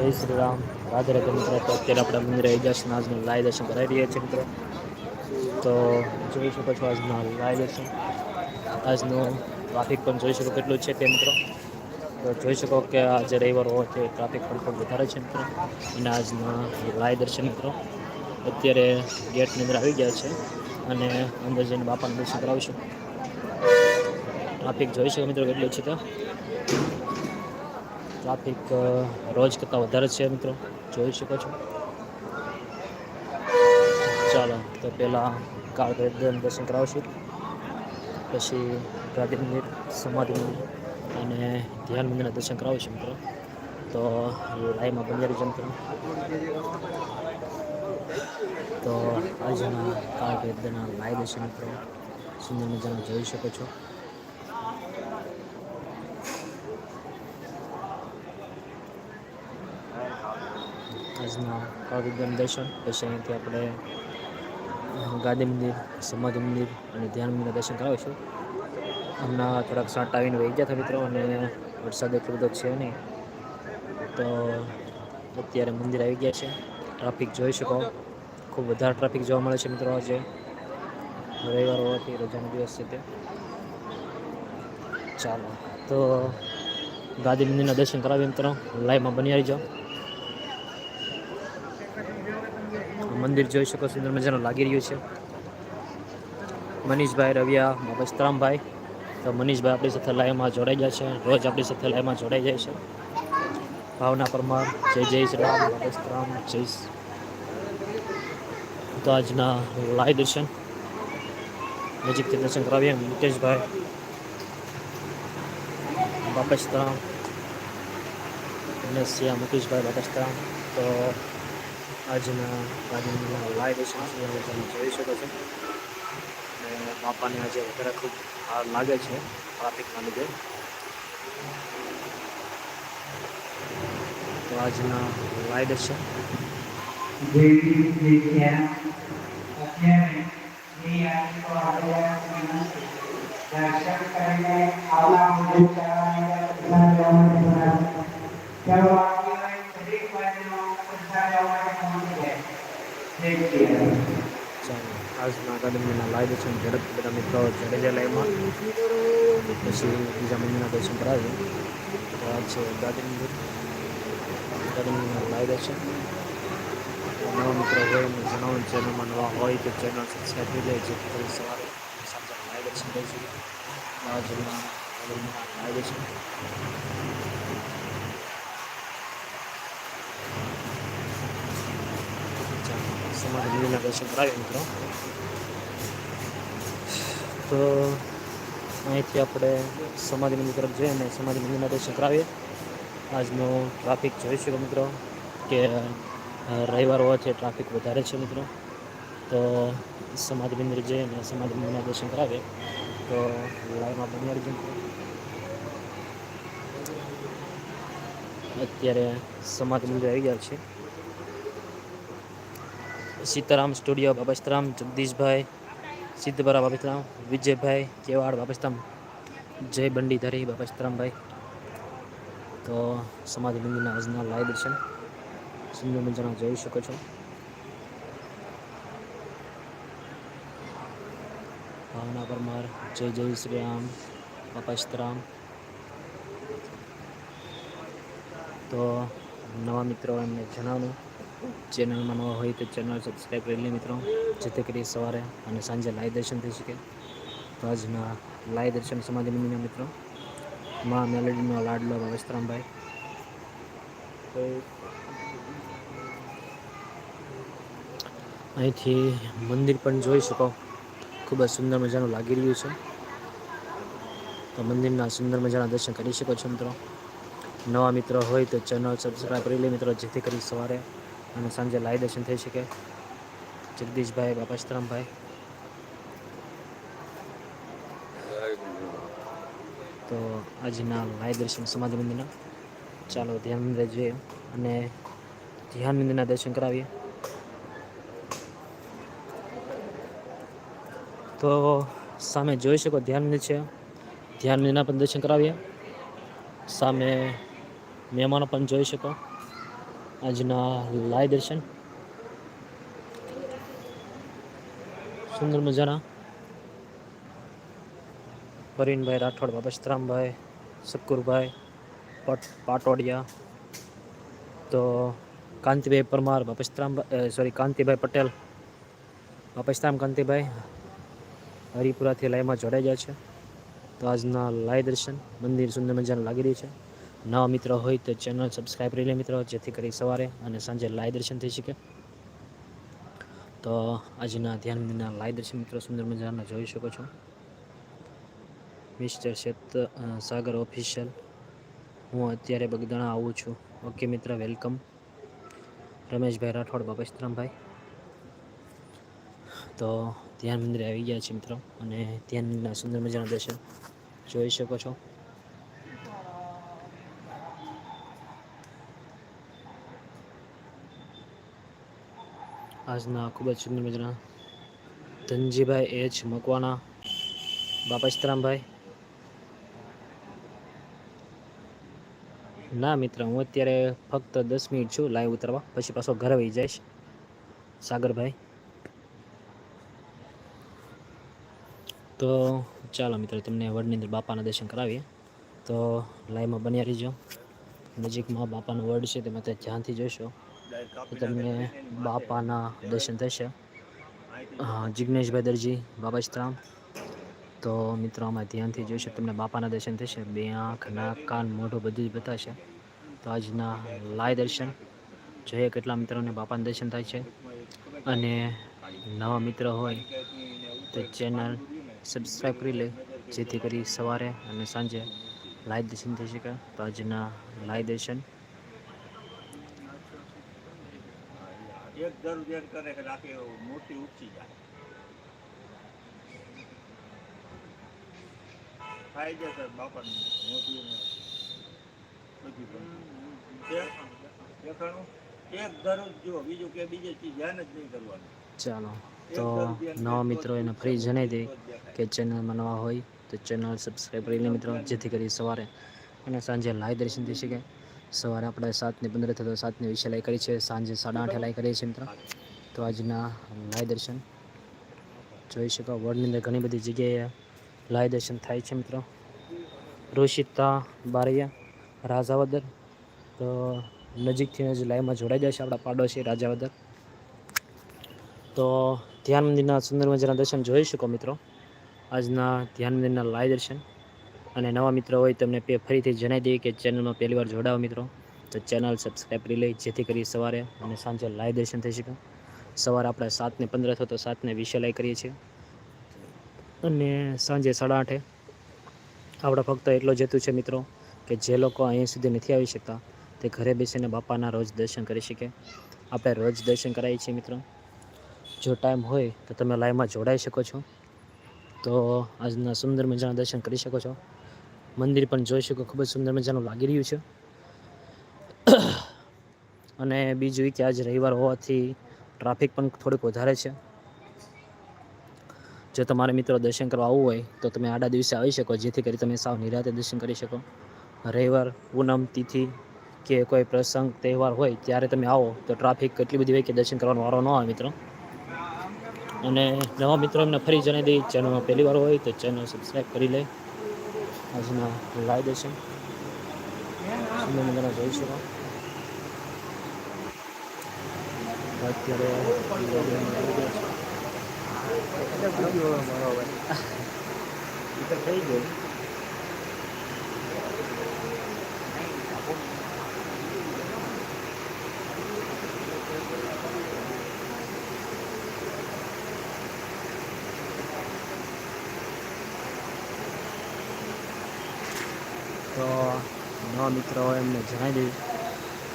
જય શ્રી રામ. રાધે રાધે મિત્રો, તો અત્યારે આપણા મંદિરે જશું આજનું લાય દર્શન કરાવી રહ્યા છીએ મિત્રો. તો જોઈ શકો છો આજના લાઈવ દર્શન. આજનું ટ્રાફિક પણ જોઈ શકો કેટલું છે તે મિત્રો. તો જોઈ શકો કે આજે રવિવાર હોવાથી ટ્રાફિક પણ ખૂબ વધારે છે મિત્રો. અને આજના લાઈવ દર્શન મિત્રો. અત્યારે ગેટની અંદર આવી ગયા છે અને અંદર જઈને બાપાને દર્શન કરાવીશું. ટ્રાફિક જોઈ શકો મિત્રો કેટલું છે તો. ટ્રાફિક રોજ કરતાં વધારે છે મિત્રો. જોઈ શકો છો. ચાલો, તો પહેલાં કાળ દર્શન કરાવશું. પછી ગાંધી મંદિર સમાધિ મંદિર અને ધ્યાન મંદિરના દર્શન કરાવશું મિત્રો. તો લાઈમાં બંધારી રહી મિત્રો. તો આજના કાળ વેદના લાઈવ દર્શન મિત્રો. સુંદર મજાનું જોઈ શકો છો. આજના દર્શન પછી અહીંથી આપણે ગાંધી મંદિર, સમાધિ મંદિર અને ધ્યાન મંદિરના દર્શન કરાવીશું. હમણાં થોડાક સાંટ આવીને વહી ગયા મિત્રો અને વરસાદ એટલો બધો છે નહીં. તો અત્યારે મંદિર આવી ગયા છે. ટ્રાફિક જોઈ શકો. ખૂબ વધારે ટ્રાફિક જોવા મળે છે મિત્રો આજે. રવિવાર હોવાથી રજાનો દિવસ છે તે. ચાલો. તો ગાંધી મંદિરના દર્શન કરાવીએ મિત્રો. લાઈવમાં બની આવી જાઓ મંદિર જોઈ શકો સુંદર મજાનું લાગી રહ્યું છે. મનીષભાઈ રવિયા બસ્તરામભાઈ તો મનીષભાઈ આપણી સાથે લાઈવમાં જોડાઈ ગયા છે. રોજ આપણી સાથે લાઈવમાં જોડાઈ જાય છે. ભાવના પરમાર, જય જય શ્રી રામ બસ્તરામ જય તો આજના લાઈવ દર્શન નજીકથી દર્શન કરાવીએ. મુકેશભાઈ બાપસ્તરામ અને સિયા મુકેશભાઈ બાપસ્તરામ તો આજના આજના લાઈવ દર્શન તમે જોઈ શકો છો. અને બાપાને આજે વધારે ખૂબ હાર લાગે છે ટ્રાફિકના લીધે. તો આજના લાઈવ આપણે દર્શન કરીને આવા મુજબ કરવાની ચાલો આગળ દરેક બાજુનો પ્રસાર પહોંચી જાય ચાલો આજના અકાદમીના લાઈવ દર્શન ઝડપથી બધા મિત્રો જડેજા લાઈવમાં. પછી બીજા મંદિરના દર્શન કરાવીએ. તો આ છે ગાંધી મંદિર અકાદમીના લાઈવ દર્શન નવા મિત્રો હોય એમને જણાવો ચેનલમાં નવા હોય તો ચેનલ સબસ્ક્રાઈબ થઈ જાય જેથી કરી સવારે સાંજે લાઈવ દર્શન કરીશું. આજના અકાદમીના લાઈવ દર્શન સમાધિ મંદિરના દર્શન કરાવીએ મિત્રો. તો અહીંથી આપણે સમાધિ મંદિર તરફ જઈએ અને સમાધિ મંદિરના દર્શન કરાવીએ. આજનો ટ્રાફિક જોઈ શકો મિત્રો કે રવિવાર હોવાથી ટ્રાફિક વધારે છે મિત્રો. તો સમાધિ મંદિર જઈએ અને સમાધિ મંદિરના દર્શન કરાવીએ. તો લાઈવમાં બની આવી જાય અત્યારે સમાધિ મંદિર આવી ગયા છે. સીતારામ સ્ટુડિયો બાબસ્તરામ જગદીશભાઈ, સિદ્ધપરા બાબસ્તરામ વિજયભાઈ કેવાડ બાબસ્તરામ જય બંડીધારી બાબસ્તરામભાઈ તો સમાધિ મંદિરના આજના લાઈવ દર્શન સુંદર મજાના જોઈ શકો છો. ભાવના પરમાર, જય જય શ્રી રામ બાપસ્તરામ તો નવા મિત્રો એમને જણાવવાનું ચેનલમાં નવા હોય તો ચેનલ સબસ્ક્રાઈબ કરી લે મિત્રો. જેથી કરી સવારે અને સાંજે લાઈવ દર્શન થઈ શકે. તો આજના લાઈવ દર્શન સમાધિ મંદિરના મિત્રો, મા મેલેડીનો લાડલો વસ્ત્રામભાઈ અહીંથી મંદિર પણ જોઈ શકો. ખૂબ જ સુંદર મજાનું લાગી રહ્યું છે. તો મંદિરના સુંદર મજાના દર્શન કરી શકો છો મિત્રો. નવા મિત્રો હોય તો ચેનલ સબસ્ક્રાઈબ કરી લે મિત્રો, જેથી કરી સવારે અને સાંજે લાય દર્શન થઈ શકે. જગદીશભાઈ બાપાસ્તરામભાઈ તો આજના લાઈવ દર્શન સમાધિ મંદિરના. ચાલો ધ્યાન મંદિર જોઈએ અને ધ્યાન મંદિરના દર્શન કરાવીએ. તો સામે જોઈ શકો ધ્યાન મંદિર છે. ધ્યાન મંદિરના પણ દર્શન કરાવીએ. સામે મહેમાનો પણ જોઈ શકો. આજના લાય દર્શન. સુંદર મજાના. પરીનભાઈ રાઠોડ બાબસ્તરામભાઈ શકુરભાઈ પટ, પાટોડિયા. તો કાંતિભાઈ પરમાર બાપસ્તરામભાઈ સોરી કાંતિભાઈ પટેલ. બાપસ્તરામ કાંતિભાઈ હરિપુરાથી લાઈવમાં જોડાઈ ગયા છે. તો આજના લાય દર્શન, મંદિર સુંદર મજાનું લાગી રહ્યું છે. નવા મિત્રો હોય તો ચેનલ સબસ્ક્રાઈબ કરી લે મિત્રો, જેથી કરી સવારે અને સાંજે લાઈવ દર્શન થઈ શકે. તો આજના ધ્યાન મંદિરના લાઈવ દર્શન મિત્રો, સુંદર મજાના જોઈ શકો છો. મિસ્ટર શેત સાગર ઓફિશિયલ હું અત્યારે બગદાણા આવું છું. ઓકે મિત્ર વેલકમ રમેશભાઈ રાઠોડ બાપસ્તરામભાઈ તો ધ્યાન મંદિરે આવી ગયા છે મિત્રો, અને ધ્યાન મંદિરના સુંદર મજાના દર્શન જોઈ શકો છો. આજના ખૂબ જ સુંદર મજાના ધનજીભાઈ એચ મકવાણા બાપસ્તરામભાઈ ના મિત્ર, હું અત્યારે ફક્ત દસ મિનિટ છું લાઈવ ઉતરવા, પછી પાછો ઘરે વહી જઈશ. સાગરભાઈ. તો ચાલો મિત્રો, તમને વડની અંદર બાપાના દર્શન કરાવીએ. તો લાઈવમાં બન્યા રહીજો. નજીકમાં બાપાનું વડ છે, તમે તે ધ્યાનથી તો તમને બાપાના દર્શન થશે. હા, જિગ્નેશભાઈ દરજી બાબાશ્રામ તો મિત્રો આમાં ધ્યાનથી જોઈશે તમને બાપાના દર્શન થશે. બે આંખ નાક કાન મોઢું બધું જ બતાવશે. તો આજના લાય દર્શન. જોઈએ કેટલા મિત્રોને બાપાના દર્શન થાય છે. અને નવા મિત્ર હોય તો ચેનલ સબસ્ક્રાઈબ કરી લે જેથી કરી સવારે અને સાંજે લાઈવ દર્શન થઈ શકે. તો આજના લાઈવ દર્શન. એક એમ કરે કે આખી મૂર્તિ ઉપસી જાય. થાય છે સર બાપાની મોતીને બધી પણ. એક દેખાણું? એક દરરોજ જો બીજું કે બીજે ચીજ ધ્યાન જ નહીં કરવાનું. ચાલો તો નવા મિત્રો એને ફ્રી જણાવી દે કે ચેનલમાં નવા હોય તો ચેનલ સબસ્ક્રાઈબ કરી લે મિત્રો જેથી કરી સવારે અને સાંજે લાઈવ દર્શન થઈ શકે. સવારે આપણે સાતને પંદર થતો સાતને વીસે લાઈ કરી છે, સાંજે સાડા આઠે લાઈ કરીએ છીએ મિત્રો. તો આજના લાય દર્શન જોઈ શકો. વર્લ્ડની અંદર ઘણી બધી જગ્યાએ લાય દર્શન થાય છે મિત્રો. રોશિતા બારૈયા, રાજાવદર, તો નજીકથી જ લાઈવમાં જોડાઈ છે આપણા પાડોશી રાજાવદર. તો ધ્યાન મંદિરના સુંદર મજાના દર્શન જોઈ શકો મિત્રો. આજના ધ્યાન મંદિરના લાય દર્શન. અને નવા મિત્રો હોય તમને ફરીથી જણાવી દઈએ કે ચેનલમાં પહેલી વાર જોડાવો મિત્રો. તો ચેનલ સબસ્ક્રાઈબ કરી લઈ, જેથી કરી સવારે અને સાંજે લાઈવ દર્શન થઈ શકે. સવારે આપણે સાતને પંદર થતો સાતને વીસે લાઈ કરીએ છીએ. અને સાંજે સાડા આઠે આપણે ફક્ત એટલો જ હેતુ છે મિત્રો, કે જે લોકો અહીં સુધી નથી આવી શકતા, તે ઘરે બેસીને બાપાના રોજ દર્શન કરી શકે. આપણે રોજ દર્શન કરાવીએ છીએ મિત્રો. જો ટાઈમ હોય તો તમે લાઈવમાં જોડાઈ શકો છો. તો આજના સુંદર મજાના દર્શન કરી શકો છો. મંદિર પણ જોઈ શકો, ખૂબ જ સુંદર મજાનું લાગી રહ્યું છે. અને બીજું કે આજે રવિવાર હોવાથી ટ્રાફિક પણ થોડીક વધારે છે. જો તમારે મિત્રો દર્શન કરવા આવવું હોય, તો તમે આડા દિવસે આવી શકો, જેથી કરી તમે સાવ નિરાતે દર્શન કરી શકો. રવિવાર પૂનમ તિથિ કે કોઈ પ્રસંગ, તહેવાર હોય, ત્યારે તમે આવો, તો ટ્રાફિક કેટલી બધી હોય કે દર્શન કરવાનો વારો ન આવે, મિત્રો. અને નવા મિત્રો એમને ફરી જણાવી દઈ ચેનલમાં પહેલી વાર હોય તો ચેનલ સબસ્ક્રાઈબ કરી લે. આજના લાઈવ દર્શન સુંદર મજાના જોઈ શકો અત્યારે થઈ ગયું તો નવા મિત્રો હોય એમને જણાવી દઈ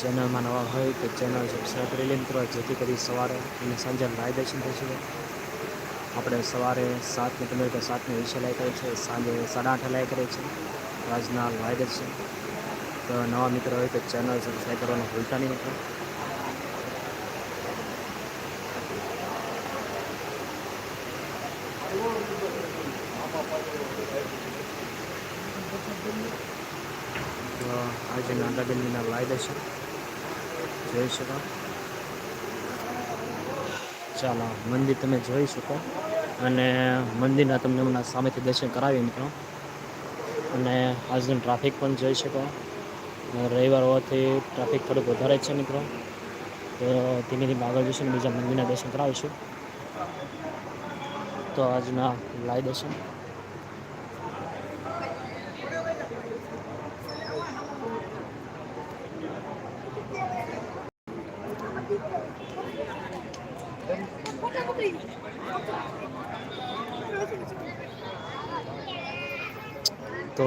ચેનલમાં નવા હોય તો ચેનલ સબસ્ક્રાઈબ કરી લે મિત્રો, જેથી કરી સવારે અને સાંજે લાઈવ દર્શન થશે આપણે સવારે સાતને પંદર કે સાતને વીસે લાઈ કરીએ છીએ, સાંજે સાડા આઠે લાઈ કરીએ છીએ, આજના લાઈવ દર્શન. તો નવા મિત્રો હોય તો ચેનલ સબસ્ક્રાઈબ કરવાનું ભૂલતા નહીં મિત્રો. તો આજે નાગાબેનના લાઈવ છે. જોઈ શકો. ચાલો, મંદિર તમે જોઈ શકો. અને મંદિરના તમને હમણાં સામેથી દર્શન કરાવી મિત્રો. અને આજનું ટ્રાફિક પણ જોઈ શકો. રવિવાર હોવાથી ટ્રાફિક થોડુંક વધારે છે મિત્રો. તો ધીમે ધીમે આગળ જઈશું બીજા મંદિરના દર્શન કરાવીશું. તો આજના લાઈ દર્શન. તો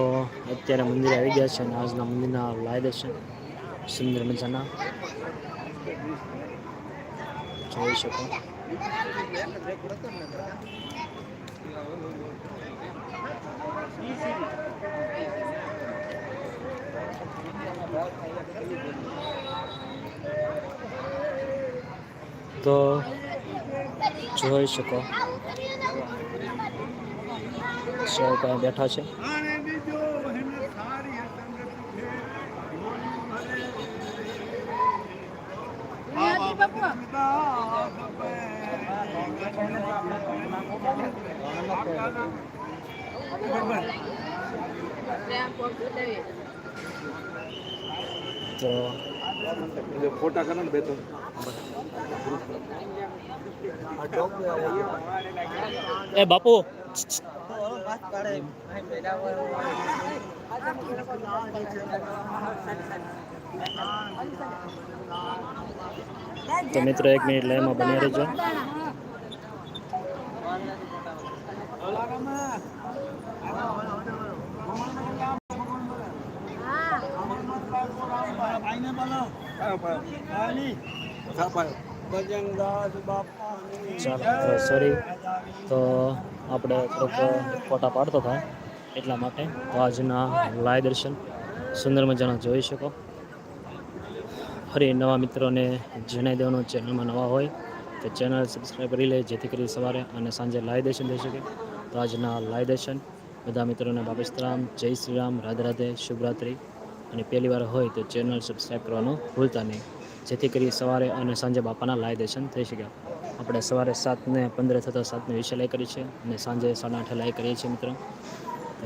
અત્યારે મંદિર આવી ગયા છે અને આજના મંદિરના લાય દર્શન સુંદર મજાના. જોઈ શકો. તો જોઈ શકો. સૌ ત્યાં બેઠા છે. તો ફોટા કરો ને બે તો. એ બાપુ. તો મિત્રો એક મિનિટ લાઈનમાં બની રહેજો. ચાલો સોરી તો આપણે થોડોક ફોટા પાડતો થાય એટલા માટે. તો આજના લાય દર્શન સુંદર મજાના જોઈ શકો. ફરી નવા મિત્રોને જણાવી દેવાનું ચેનલમાં નવા હોય તો ચેનલ સબસ્ક્રાઈબ કરી લે, જેથી કરી સવારે અને સાંજે લાય દર્શન થઈ શકે. તો આજના લાય દર્શન. બધા મિત્રોને બાબેશ્રામ જય શ્રી રામ, રાધે રાધે શુભરાત્રિ અને પહેલી વાર હોય તો ચેનલ સબસ્ક્રાઈબ કરવાનું ભૂલતા નહીં. જેથી કરી સવારે અને સાંજે બાપાના લાય દર્શન થઈ શકે. આપણે સવારે સાતને પંદરે થતાં સાતને વીસે લાય કરીએ છીએ અને સાંજે સાડા આઠે લાય કરીએ છીએ મિત્રો.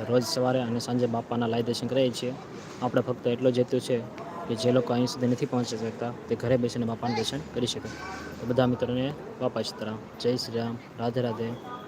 રોજ સવારે અને સાંજે બાપાના લાય દર્શન કરીએ છીએ. આપણે ફક્ત એટલો જ છે કે જે લોકો અહીં સુધી નથી પહોંચી શકતા તે ઘરે બેસીને બાપાના દર્શન કરી શકે. તો બધા મિત્રોને બાપા સીતારામ જય શ્રી રામ, રાધે રાધે.